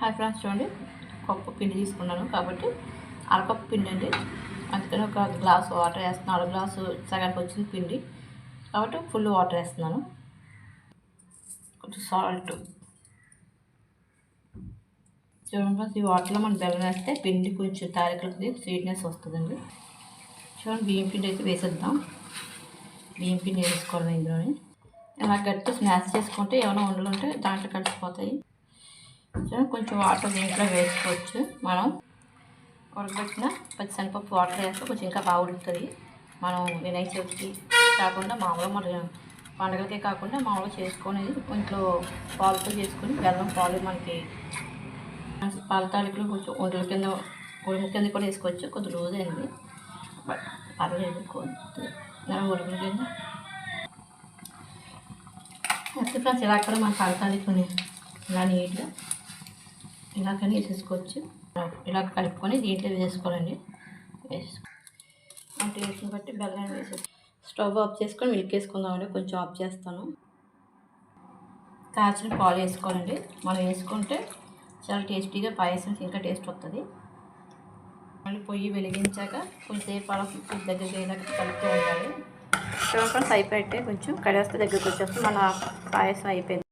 Hi friends చూడండి. Cup పిండి తీసుకున్నాను కాబట్టి అరకప్పు పిండి అండి. అందుకని ఒక గ్లాస్ వాటర్ వేస్తున్నాను. అర గ్లాసు సగానికి వచ్చింది పిండి. కాబట్టి ఫుల్ వాటర్ వేస్తున్నాను. కొంచెం సాల్ట్. చూడండి ఫ్రెండ్స్ ఈ వాటర్లో మనం బెల్లం వేస్తే పిండి కొంచెం తారీఖులకి స్వీట్నెస్ వస్తుందండి. చూడండి బియ్యం పిండి అయితే వేసేద్దాం. బియ్యం పిండి వేసుకోవాలి ఇందులోని. ఇలా గట్టి స్నాక్స్ చేసుకుంటే ఏమైనా ఉండలు ఉంటే దాంట్లో కలిసిపోతాయి. కొంచెం కొంచెం వాటర్ దీంట్లో వేసుకోవచ్చు మనం. ఉడకబెట్టిన పచ్చిశనగపప్పు వాటర్ వేస్తే కొంచెం ఇంకా బాగా ఉడుకుతుంది. మనం వినాయక చవితికి కాకుండా మామూలుగా మన పండగలకే కాకుండా మామూలుగా చేసుకొని ఇంట్లో పాలతో చేసుకొని బెల్లం పాలు మనకి పాల తాలికలు కొంచెం ఒంటల కింద ఉడుము కింద కూడా వేసుకోవచ్చు. కొద్ది రోజు అయింది బట్ పర్లేదు కొద్ది ఉడుము కింద. అయితే ఫ్రెండ్స్ ఇలా కూడా మన పాల తాలికని ఇలా నీట్గా ఇలా కానీ వేసేసుకోవచ్చు. ఇలా కలుపుకొని దీంట్లో వేసుకోవాలండి వేసుకో టేస్ట్ని బట్టి బెల్లం వేసేసి స్టవ్ ఆఫ్ చేసుకొని మిల్క్ వేసుకుందామండి. కొంచెం ఆఫ్ చేస్తాను. కాచిన పాలు వేసుకోవాలండి. మనం వేసుకుంటే చాలా టేస్టీగా పాయసం ఇంకా టేస్ట్ వస్తుంది మళ్ళీ పొయ్యి వెలిగించాక కొంచెంసేపు అలా దగ్గరికి అయ్యేదాకా కలుపుతూ ఉండాలి. చూడండి అయిపోయితే కొంచెం కడివేస్తే దగ్గరికి వచ్చేస్తే మన పాయసం అయిపోయింది.